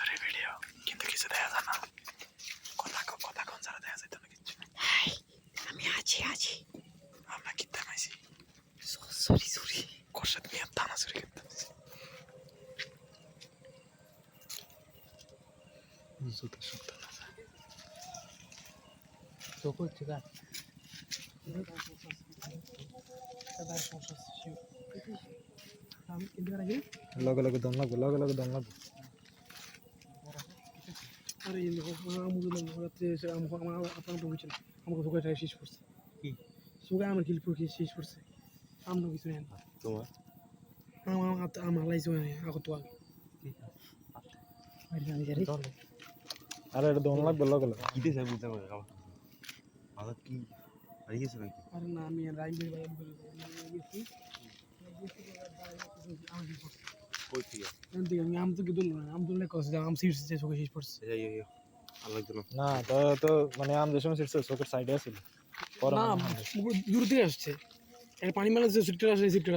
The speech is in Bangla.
সরি ভিডিও কিন্তু কিছু দেখা যায় না কথা কথা কোন ছাড়া দেখা যাইতো না কিছু হাই আমি আছি আছি আমরা কি থামাইছি সরি সরি কোর্সাদ মিয়া থানা সরি করতে জুতা শুকতো না চোখ হচ্ছে গা লগে লগে দম লাগবো লগে লগে দম লাগবো আরে আমার আপনার বুঝছেন আমাকে সুগার শেষ করছে। কি? সুগার আমার কিল শেষ করছে? আমরা কিছু নেন তোমার? আমার আমার আগত আগে। আরে এটা দম লাগবে লগে লগে। কি দিয়েছে বুঝতে পারি খাবার আদা কি? হারিয়েছে নাকি? আরে না আমি রাইম ভাই গেছি। কই থেকে। আমি আম তো কি দুল আম দুললে কষ্ট আম সিট শেষ আল্লাহ জন্য না। তো তো মানে আম চোখের সাইডে আছিল না। দূর থেকে আসছে। পানি মেলা যে সিটটা আসে সিটটা